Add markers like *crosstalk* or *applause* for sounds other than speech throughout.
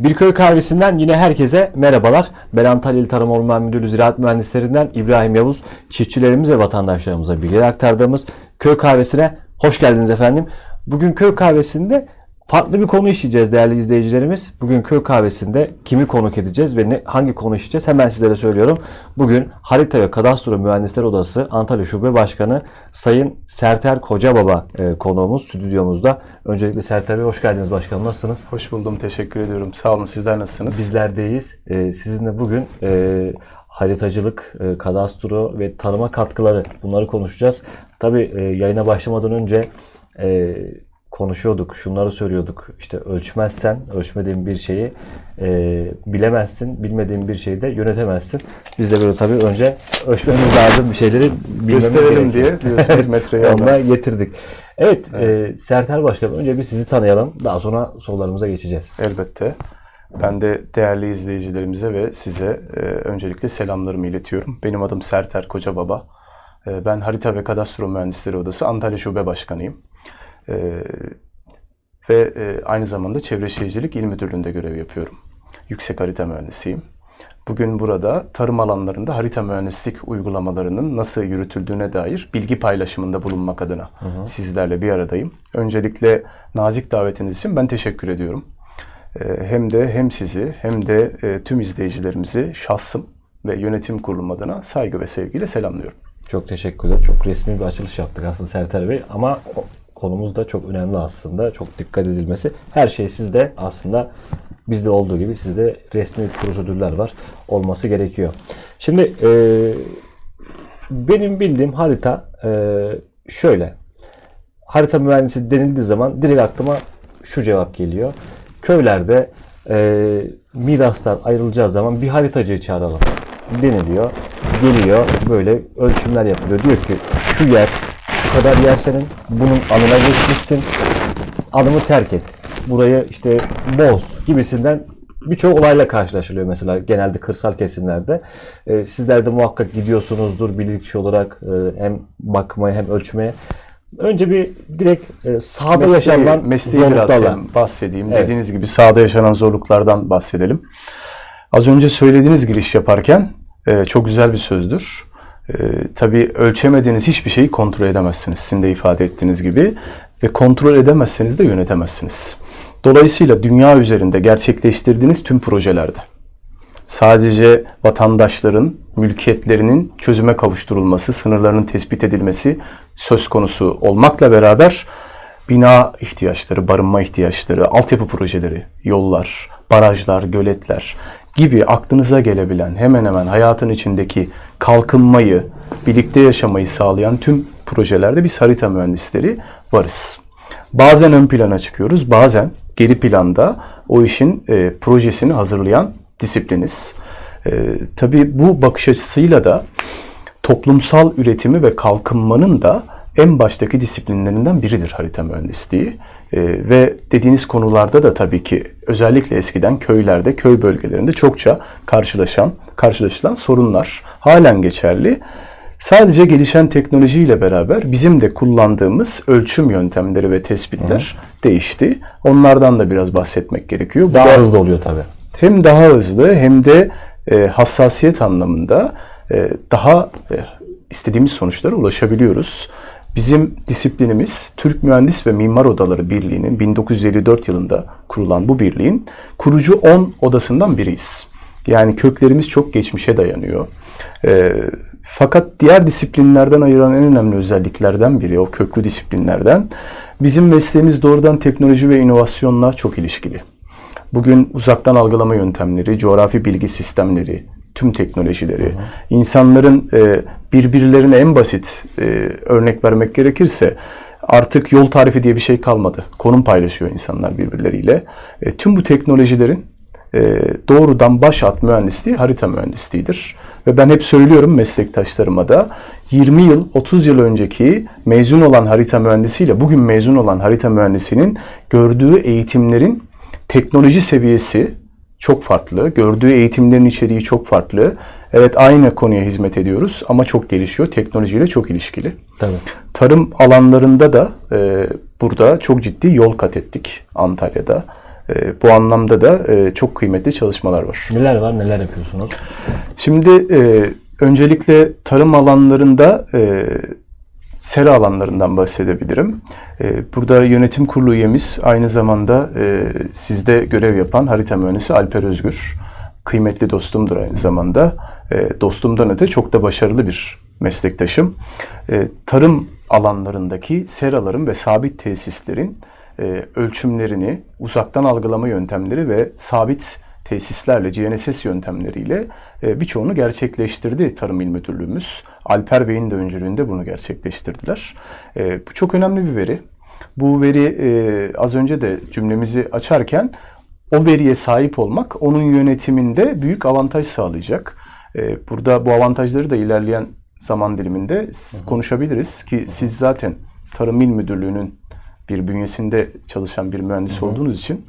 Bir köy kahvesinden yine herkese merhabalar. Ben Antalya Tarım Orman Müdürlüğü Ziraat Mühendislerinden İbrahim Yavuz. Çiftçilerimiz ve vatandaşlarımıza bilgiler aktardığımız köy kahvesine hoş geldiniz efendim. Bugün köy kahvesinde farklı bir konu işleyeceğiz değerli izleyicilerimiz. Bugün köy kahvesinde kimi konuk edeceğiz ve ne, hangi konu işleyeceğiz hemen sizlere söylüyorum. Bugün Harita ve Kadastro Mühendisler Odası Antalya Şube Başkanı Sayın Serter Kocababa e, konuğumuz stüdyomuzda. Öncelikle Serter Bey hoş geldiniz başkanım. Nasılsınız? Hoş buldum, teşekkür ediyorum. Sağ olun, sizler nasılsınız? Bizlerdeyiz. Ee, sizinle bugün e, haritacılık, e, kadastro ve tanıma katkıları bunları konuşacağız. Tabii e, yayına başlamadan önce e, konuşuyorduk, şunları söylüyorduk. İşte ölçmezsen, ölçmediğin bir şeyi e, bilemezsin, bilmediğin bir şeyi de yönetemezsin. Biz de böyle tabii önce ölçmemiz lazım bir şeyleri bilmemiz Gösterelim gerekiyor. diye biliyorsunuz metreyi Ondan almaz. getirdik. Evet, E, Serter Başkanım önce bir sizi tanıyalım. Daha sonra sorularımıza geçeceğiz. Elbette. Ben de değerli izleyicilerimize ve size e, öncelikle selamlarımı iletiyorum. Benim adım Serter Kocababa. E, ben Harita ve Kadastro Mühendisleri Odası Antalya Şube Başkanıyım. E, ve e, aynı zamanda Çevre Şehircilik İl Müdürlüğü'nde görev yapıyorum. Yüksek harita mühendisiyim. Bugün burada tarım alanlarında harita mühendislik uygulamalarının nasıl yürütüldüğüne dair bilgi paylaşımında bulunmak adına sizlerle bir aradayım. Öncelikle nazik davetiniz için ben teşekkür ediyorum. Ee, Hem de hem sizi hem de e, tüm izleyicilerimizi şahsım ve yönetim kurulum adına saygı ve sevgiyle selamlıyorum. Çok teşekkürler. Çok resmi bir açılış yaptık aslında Serter Bey ama konumuz da çok önemli aslında. Çok dikkat edilmesi. Her şey sizde aslında bizde olduğu gibi sizde resmi prosedürler var. Olması gerekiyor. Şimdi e, benim bildiğim harita e, şöyle. Harita mühendisi denildiği zaman direkt aklıma şu cevap geliyor. Köylerde e, miraslar ayrılacağı zaman bir haritacıyı çağıralım deniliyor. Geliyor böyle ölçümler yapılıyor. Diyor ki şu yer kadar yer senin bunun anına geçmişsin anımı terk et. Burayı işte boz gibisinden birçok olayla karşılaşılıyor mesela genelde kırsal kesimlerde. Ee, sizler de muhakkak gidiyorsunuzdur bilirkişi olarak e, hem bakmaya hem ölçmeye. Önce bir direkt e, sahada mesleği biraz zorluklarla. hem bahsedeyim. Evet. Dediğiniz gibi sahada yaşanan zorluklardan bahsedelim. Az önce söylediğiniz giriş yaparken e, çok güzel bir sözdür. E, tabii ölçemediğiniz hiçbir şeyi kontrol edemezsiniz. Sizin de ifade ettiğiniz gibi. Ve kontrol edemezseniz de yönetemezsiniz. Dolayısıyla dünya üzerinde gerçekleştirdiğiniz tüm projelerde sadece vatandaşların mülkiyetlerinin çözüme kavuşturulması, sınırlarının tespit edilmesi söz konusu olmakla beraber bina ihtiyaçları, barınma ihtiyaçları, altyapı projeleri, yollar, barajlar, göletler gibi aklınıza gelebilen hemen hemen hayatın içindeki kalkınmayı, birlikte yaşamayı sağlayan tüm projelerde biz harita mühendisleri varız. Bazen ön plana çıkıyoruz, bazen geri planda o işin e, projesini hazırlayan disipliniz. E, tabii bu bakış açısıyla da toplumsal üretimi ve kalkınmanın da en baştaki disiplinlerinden biridir harita mühendisliği. E, ve dediğiniz konularda da tabii ki özellikle eskiden köylerde, köy bölgelerinde çokça karşılaşan, karşılaşılan sorunlar halen geçerli. Sadece gelişen teknolojiyle beraber bizim de kullandığımız ölçüm yöntemleri ve tespitler değişti. Onlardan da biraz bahsetmek gerekiyor. Bu Daha da- hızlı oluyor tabii. hem daha hızlı hem de e, hassasiyet anlamında e, daha e, istediğimiz sonuçlara ulaşabiliyoruz. Bizim disiplinimiz Türk Mühendis ve Mimar Odaları Birliği'nin 1954 yılında kurulan bu birliğin kurucu 10 odasından biriyiz. Yani köklerimiz çok geçmişe dayanıyor. E, fakat diğer disiplinlerden ayıran en önemli özelliklerden biri o köklü disiplinlerden bizim mesleğimiz doğrudan teknoloji ve inovasyonla çok ilişkili. Bugün uzaktan algılama yöntemleri, coğrafi bilgi sistemleri, tüm teknolojileri, insanların e, birbirlerine en basit e, örnek vermek gerekirse artık yol tarifi diye bir şey kalmadı. Konum paylaşıyor insanlar birbirleriyle. E, tüm bu teknolojilerin e, doğrudan baş at mühendisliği harita mühendisliğidir. Ve ben hep söylüyorum meslektaşlarıma da 20 yıl, 30 yıl önceki mezun olan harita mühendisiyle bugün mezun olan harita mühendisinin gördüğü eğitimlerin teknoloji seviyesi çok farklı. Gördüğü eğitimlerin içeriği çok farklı. Evet aynı konuya hizmet ediyoruz ama çok gelişiyor. Teknolojiyle çok ilişkili. Tabii. Tarım alanlarında da e, burada çok ciddi yol kat ettik Antalya'da. E, bu anlamda da e, çok kıymetli çalışmalar var. Neler var, neler yapıyorsunuz? Şimdi e, öncelikle tarım alanlarında e, sera alanlarından bahsedebilirim. E, burada yönetim kurulu üyemiz aynı zamanda e, sizde görev yapan harita mühendisi Alper Özgür. Kıymetli dostumdur aynı zamanda. E, dostumdan öte çok da başarılı bir meslektaşım. E, tarım alanlarındaki seraların ve sabit tesislerin ölçümlerini, uzaktan algılama yöntemleri ve sabit tesislerle, GNSS yöntemleriyle e, birçoğunu gerçekleştirdi Tarım İl Müdürlüğümüz. Alper Bey'in de öncülüğünde bunu gerçekleştirdiler. E, bu çok önemli bir veri. Bu veri e, az önce de cümlemizi açarken o veriye sahip olmak onun yönetiminde büyük avantaj sağlayacak. Burada bu avantajları da ilerleyen zaman diliminde konuşabiliriz ki siz zaten Tarım İl Müdürlüğü'nün bir bünyesinde çalışan bir mühendis olduğunuz için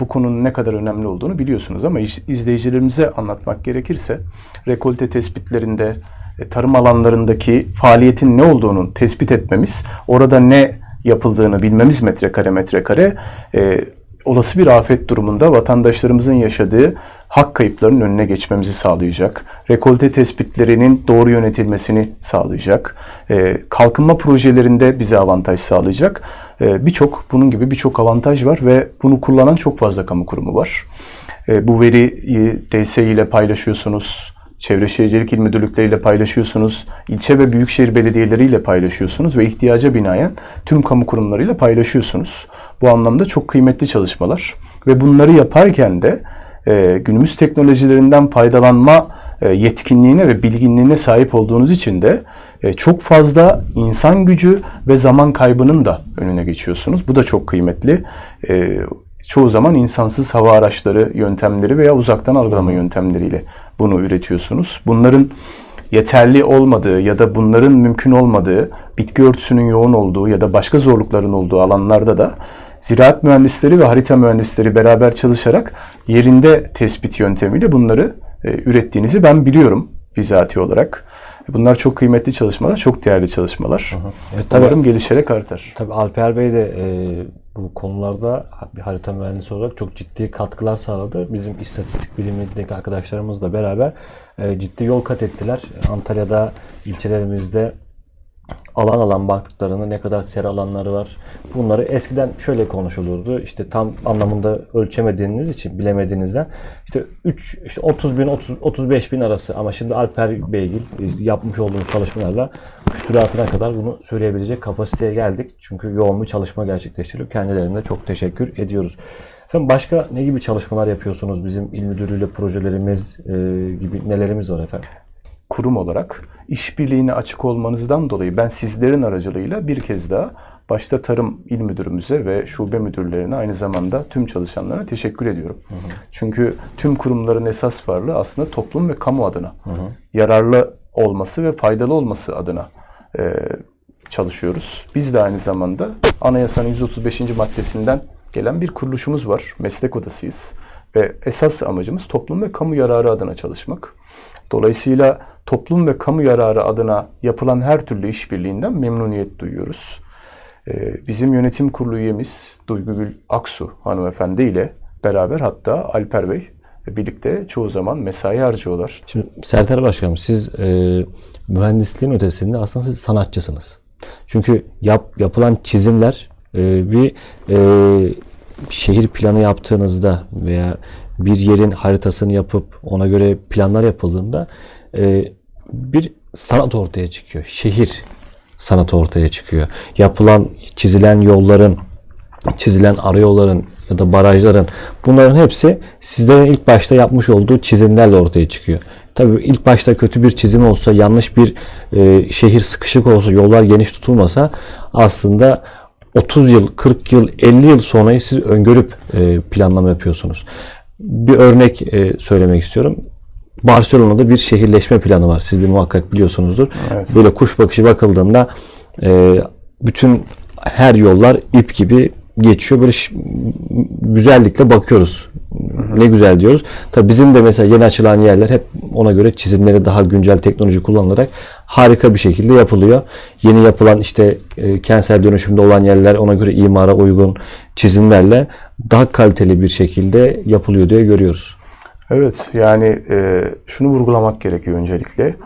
bu konunun ne kadar önemli olduğunu biliyorsunuz ama iz- izleyicilerimize anlatmak gerekirse rekolte tespitlerinde e, tarım alanlarındaki faaliyetin ne olduğunu tespit etmemiz, orada ne yapıldığını bilmemiz metrekare metrekare e, olası bir afet durumunda vatandaşlarımızın yaşadığı hak kayıplarının önüne geçmemizi sağlayacak. Rekolte tespitlerinin doğru yönetilmesini sağlayacak. E, kalkınma projelerinde bize avantaj sağlayacak. E, birçok bunun gibi birçok avantaj var ve bunu kullanan çok fazla kamu kurumu var. E, bu veriyi DSİ ile paylaşıyorsunuz. Çevre Şehircilik İl Müdürlükleri ile paylaşıyorsunuz. ilçe ve büyükşehir belediyeleri paylaşıyorsunuz ve ihtiyaca binaen tüm kamu kurumlarıyla paylaşıyorsunuz. Bu anlamda çok kıymetli çalışmalar ve bunları yaparken de e, günümüz teknolojilerinden faydalanma e, yetkinliğine ve bilginliğine sahip olduğunuz için de e, çok fazla insan gücü ve zaman kaybının da önüne geçiyorsunuz. Bu da çok kıymetli. E, çoğu zaman insansız hava araçları yöntemleri veya uzaktan algılama yöntemleriyle bunu üretiyorsunuz. Bunların yeterli olmadığı ya da bunların mümkün olmadığı, bitki örtüsünün yoğun olduğu ya da başka zorlukların olduğu alanlarda da ziraat mühendisleri ve harita mühendisleri beraber çalışarak yerinde tespit yöntemiyle bunları e, ürettiğinizi ben biliyorum bizatihi olarak. Bunlar çok kıymetli çalışmalar, çok değerli çalışmalar. Evet, tabii. Umarım gelişerek artar. Tabii Alper Bey de e, bu konularda bir harita mühendisi olarak çok ciddi katkılar sağladı. Bizim istatistik bilimindeki arkadaşlarımızla beraber e, ciddi yol kat ettiler. Antalya'da ilçelerimizde alan alan baktıklarını ne kadar sera alanları var. Bunları eskiden şöyle konuşulurdu. İşte tam anlamında ölçemediğiniz için bilemediğinizden işte 3 işte 30 bin 30, 35 bin arası ama şimdi Alper Beygil yapmış olduğumuz çalışmalarla süratine kadar bunu söyleyebilecek kapasiteye geldik. Çünkü yoğun bir çalışma gerçekleştiriyor. Kendilerine çok teşekkür ediyoruz. Efendim başka ne gibi çalışmalar yapıyorsunuz? Bizim il müdürlüğüyle projelerimiz e, gibi nelerimiz var efendim? Kurum olarak işbirliğine açık olmanızdan dolayı ben sizlerin aracılığıyla bir kez daha başta Tarım İl Müdürümüze ve şube müdürlerine aynı zamanda tüm çalışanlara teşekkür ediyorum. Çünkü tüm kurumların esas varlığı aslında toplum ve kamu adına yararlı olması ve faydalı olması adına e, çalışıyoruz. Biz de aynı zamanda anayasanın 135. maddesinden gelen bir kuruluşumuz var. Meslek odasıyız. Ve esas amacımız toplum ve kamu yararı adına çalışmak. Dolayısıyla toplum ve kamu yararı adına yapılan her türlü işbirliğinden memnuniyet duyuyoruz. Ee, Bizim yönetim kurulu üyemiz Duygu Gül Aksu hanımefendi ile beraber hatta Alper Bey birlikte çoğu zaman mesai harcıyorlar. Şimdi Serter Başkanım siz e, mühendisliğin ötesinde aslında siz sanatçısınız. Çünkü yap, yapılan çizimler e, bir e, şehir planı yaptığınızda veya bir yerin haritasını yapıp ona göre planlar yapıldığında e, bir sanat ortaya çıkıyor. Şehir sanatı ortaya çıkıyor. Yapılan, çizilen yolların, çizilen arayolların ya da barajların bunların hepsi sizlerin ilk başta yapmış olduğu çizimlerle ortaya çıkıyor. Tabii ilk başta kötü bir çizim olsa, yanlış bir e, şehir sıkışık olsa, yollar geniş tutulmasa aslında 30 yıl, 40 yıl, 50 yıl sonrayı siz öngörüp e, planlama yapıyorsunuz. Bir örnek e, söylemek istiyorum. Barcelona'da bir şehirleşme planı var. Siz de muhakkak biliyorsunuzdur. Evet. Böyle kuş bakışı bakıldığında e, bütün her yollar ip gibi geçiyor. Böyle güzellikle bakıyoruz Ne güzel diyoruz. Tabii bizim de mesela yeni açılan yerler hep ona göre çizimleri daha güncel teknoloji kullanılarak harika bir şekilde yapılıyor. Yeni yapılan işte e, kentsel dönüşümde olan yerler ona göre imara uygun çizimlerle daha kaliteli bir şekilde yapılıyor diye görüyoruz. Evet yani e, şunu vurgulamak gerekiyor öncelikle.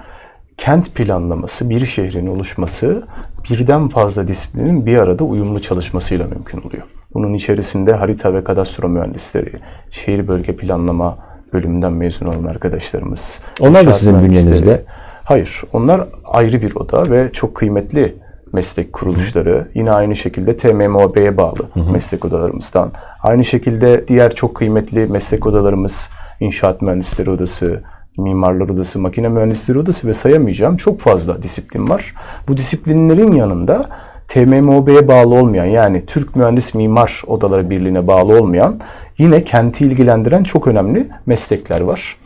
Kent planlaması, bir şehrin oluşması birden fazla disiplinin bir arada uyumlu çalışmasıyla mümkün oluyor. Bunun içerisinde harita ve kadastro mühendisleri, şehir bölge planlama bölümünden mezun olan arkadaşlarımız. Onlar da sizin bünyenizde. Hayır, onlar ayrı bir oda ve çok kıymetli meslek kuruluşları. Yine aynı şekilde TMMOB'ye bağlı meslek odalarımızdan. Aynı şekilde diğer çok kıymetli meslek odalarımız İnşaat Mühendisleri Odası, Mimarlar Odası, Makine Mühendisleri Odası ve sayamayacağım çok fazla disiplin var. Bu disiplinlerin yanında TMMOB'ye bağlı olmayan yani Türk Mühendis Mimar Odaları Birliği'ne bağlı olmayan yine kenti ilgilendiren çok önemli meslekler var.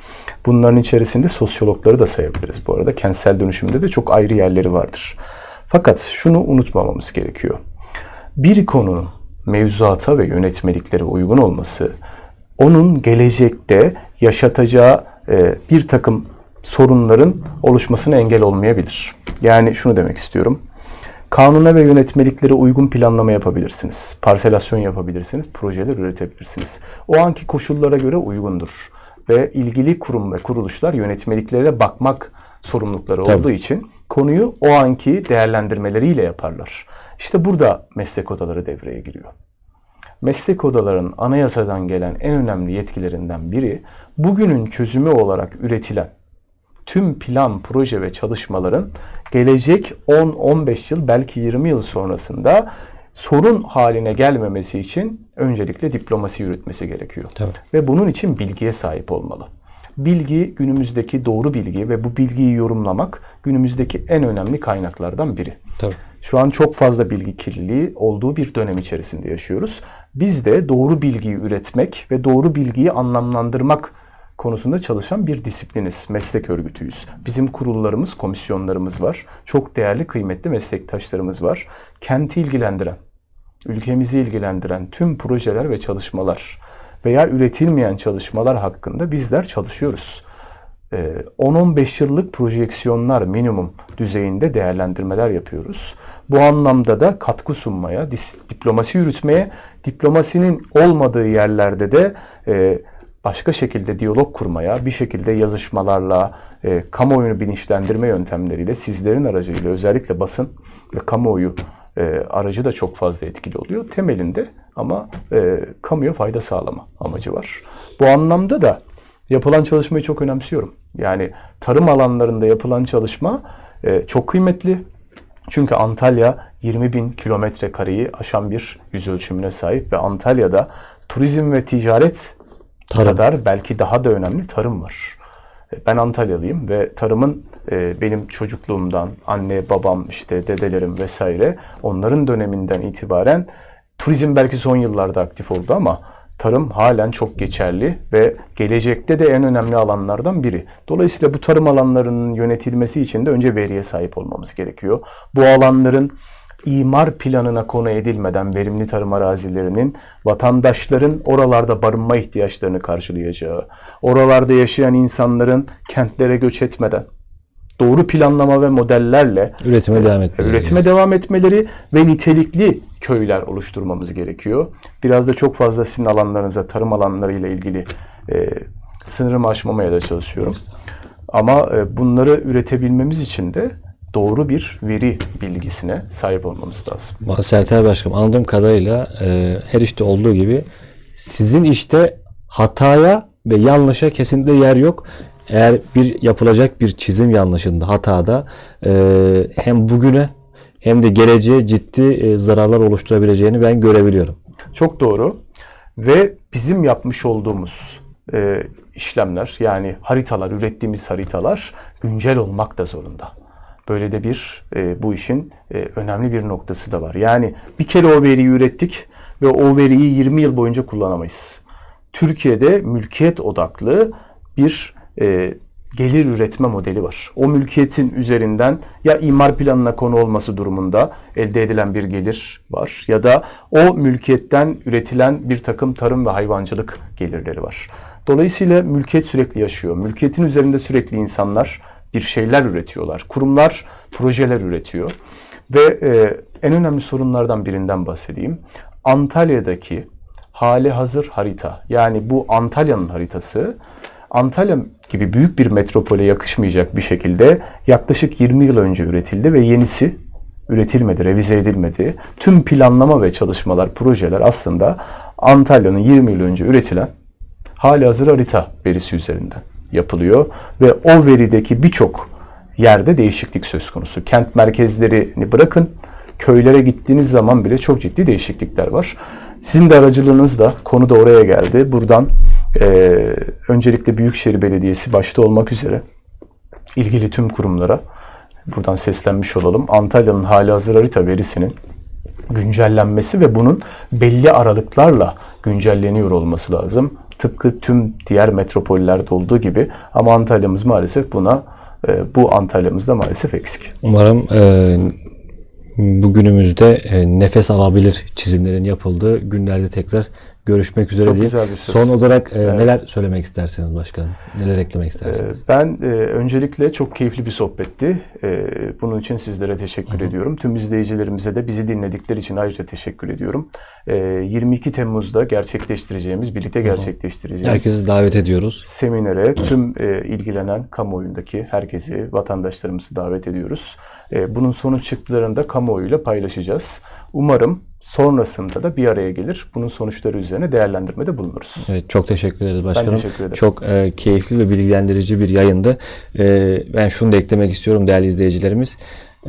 Bunların içerisinde sosyologları da sayabiliriz bu arada. Kentsel dönüşümde de çok ayrı yerleri vardır. Fakat şunu unutmamamız gerekiyor. Bir konunun mevzuata ve yönetmeliklere uygun olması, onun gelecekte yaşatacağı e, bir takım sorunların oluşmasına engel olmayabilir. Yani şunu demek istiyorum. Kanuna ve yönetmeliklere uygun planlama yapabilirsiniz. Parselasyon yapabilirsiniz, projeler üretebilirsiniz. O anki koşullara göre uygundur. Ve ilgili kurum ve kuruluşlar yönetmeliklere bakmak sorumlulukları Tabii. olduğu için konuyu o anki değerlendirmeleriyle yaparlar. İşte burada meslek odaları devreye giriyor. Meslek odalarının anayasadan gelen en önemli yetkilerinden biri bugünün çözümü olarak üretilen tüm plan, proje ve çalışmaların gelecek 10-15 yıl belki 20 yıl sonrasında sorun haline gelmemesi için öncelikle diplomasi yürütmesi gerekiyor. Tabii. Ve bunun için bilgiye sahip olmalı. Bilgi günümüzdeki doğru bilgi ve bu bilgiyi yorumlamak günümüzdeki en önemli kaynaklardan biri. Tabii. Şu an çok fazla bilgi kirliliği olduğu bir dönem içerisinde yaşıyoruz. Biz de doğru bilgiyi üretmek ve doğru bilgiyi anlamlandırmak konusunda çalışan bir disipliniz, meslek örgütüyüz. Bizim kurullarımız, komisyonlarımız var. Çok değerli, kıymetli meslektaşlarımız var. Kenti ilgilendiren, ülkemizi ilgilendiren tüm projeler ve çalışmalar veya üretilmeyen çalışmalar hakkında bizler çalışıyoruz. Ee, 10-15 yıllık projeksiyonlar minimum düzeyinde değerlendirmeler yapıyoruz. Bu anlamda da katkı sunmaya, diplomasi yürütmeye, diplomasinin olmadığı yerlerde de e, başka şekilde diyalog kurmaya, bir şekilde yazışmalarla, e, kamuoyunu bilinçlendirme yöntemleriyle sizlerin aracıyla özellikle basın ve kamuoyu e, aracı da çok fazla etkili oluyor. Temelinde ama kamuya fayda sağlama amacı var. Bu anlamda da yapılan çalışmayı çok önemsiyorum. Yani tarım alanlarında yapılan çalışma e, çok kıymetli. Çünkü Antalya 20 bin kilometre kareyi aşan bir yüz ölçümüne sahip ve Antalya'da turizm ve ticaret Tarım. kadar belki daha da önemli tarım var. E, Ben Antalyalıyım ve tarımın e, benim çocukluğumdan anne, babam, işte dedelerim vesaire onların döneminden itibaren turizm belki son yıllarda aktif oldu ama tarım halen çok geçerli ve gelecekte de en önemli alanlardan biri. Dolayısıyla bu tarım alanlarının yönetilmesi için de önce veriye sahip olmamız gerekiyor. Bu alanların imar planına konu edilmeden verimli tarım arazilerinin vatandaşların oralarda barınma ihtiyaçlarını karşılayacağı, oralarda yaşayan insanların kentlere göç etmeden doğru planlama ve modellerle Üretime devam etmeleri üretime devam etmeleri ve nitelikli köyler oluşturmamız gerekiyor. Biraz da çok fazla sizin alanlarınıza, tarım alanlarıyla ilgili e, sınırımı aşmamaya da çalışıyorum. Ama e, bunları üretebilmemiz için de doğru bir veri bilgisine sahip olmamız lazım. Sertel Başkanım anladığım kadarıyla e, her işte olduğu gibi sizin işte hataya ve yanlışa kesinlikle yer yok. Eğer bir yapılacak bir çizim yanlışında, hatada e, hem bugüne hem de geleceğe ciddi e, zararlar oluşturabileceğini ben görebiliyorum. Çok doğru. Ve bizim yapmış olduğumuz e, işlemler yani haritalar, ürettiğimiz haritalar güncel olmak da zorunda. Böyle de bir e, bu işin e, önemli bir noktası da var. Yani bir kere o veriyi ürettik ve o veriyi 20 yıl boyunca kullanamayız. Türkiye'de mülkiyet odaklı bir e, gelir üretme modeli var. O mülkiyetin üzerinden ya imar planına konu olması durumunda elde edilen bir gelir var ya da o mülkiyetten üretilen bir takım tarım ve hayvancılık gelirleri var. Dolayısıyla mülkiyet sürekli yaşıyor. Mülkiyetin üzerinde sürekli insanlar bir şeyler üretiyorlar. Kurumlar projeler üretiyor. Ve e, en önemli sorunlardan birinden bahsedeyim. Antalya'daki hali hazır harita yani bu Antalya'nın haritası Antalya gibi büyük bir metropole yakışmayacak bir şekilde yaklaşık 20 yıl önce üretildi ve yenisi üretilmedi, revize edilmedi. Tüm planlama ve çalışmalar, projeler aslında Antalya'nın 20 yıl önce üretilen hali hazır harita verisi üzerinden yapılıyor ve o verideki birçok yerde değişiklik söz konusu. Kent merkezlerini bırakın, köylere gittiğiniz zaman bile çok ciddi değişiklikler var. Sizin de aracılığınızla konu da oraya geldi. Buradan eee, öncelikle Büyükşehir Belediyesi başta olmak üzere ilgili tüm kurumlara buradan seslenmiş olalım. Antalya'nın hali hazır harita verisinin güncellenmesi ve bunun belli aralıklarla güncelleniyor olması lazım. Tıpkı tüm diğer metropollerde olduğu gibi ama Antalya'mız maalesef buna e, bu Antalya'mız da maalesef eksik. Umarım e, bugünümüzde e, nefes alabilir çizimlerin yapıldığı günlerde tekrar görüşmek üzere Çok diye. güzel bir söz. Son olarak e, neler söylemek istersiniz başkanım? Neler eklemek istersiniz? Ben e, öncelikle çok keyifli bir sohbetti. E, bunun için sizlere teşekkür ediyorum. Tüm izleyicilerimize de bizi dinledikleri için ayrıca teşekkür ediyorum. E, 22 Temmuz'da gerçekleştireceğimiz, birlikte gerçekleştireceğimiz Herkesi davet ediyoruz. seminere tüm e, ilgilenen kamuoyundaki herkesi, vatandaşlarımızı davet ediyoruz. E, bunun sonuç çıktılarını da kamuoyuyla paylaşacağız. Umarım sonrasında da bir araya gelir. Bunun sonuçları üzerine değerlendirmede bulunuruz. Evet, çok teşekkür ederiz başkanım. teşekkür ederim. Çok e, keyifli ve bilgilendirici bir yayındı. E, ben şunu da eklemek istiyorum değerli izleyicilerimiz.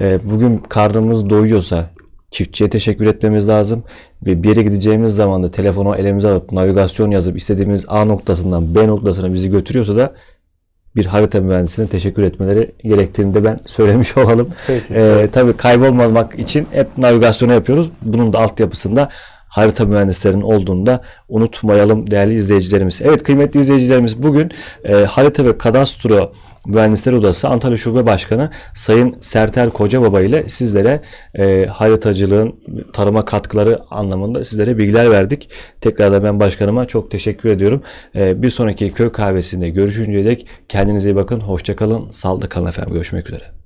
E, bugün karnımız doyuyorsa çiftçiye teşekkür etmemiz lazım ve bir yere gideceğimiz zaman da telefonu elimize alıp navigasyon yazıp istediğimiz A noktasından B noktasına bizi götürüyorsa da bir harita mühendisine teşekkür etmeleri gerektiğini de ben *laughs* söylemiş olalım. Peki. Ee, tabii kaybolmamak için hep navigasyonu yapıyoruz. Bunun da altyapısında harita mühendislerinin olduğunu da unutmayalım değerli izleyicilerimiz. Evet kıymetli izleyicilerimiz bugün e, harita ve kadastro Mühendisler Odası Antalya Şube Başkanı Sayın Serter Kocababa ile sizlere e, haritacılığın tarıma katkıları anlamında sizlere bilgiler verdik. Tekrardan ben başkanıma çok teşekkür ediyorum. E, bir sonraki köy kahvesinde görüşünceye dek kendinize iyi bakın. Hoşçakalın. Sağlıklı kalın efendim. Görüşmek üzere.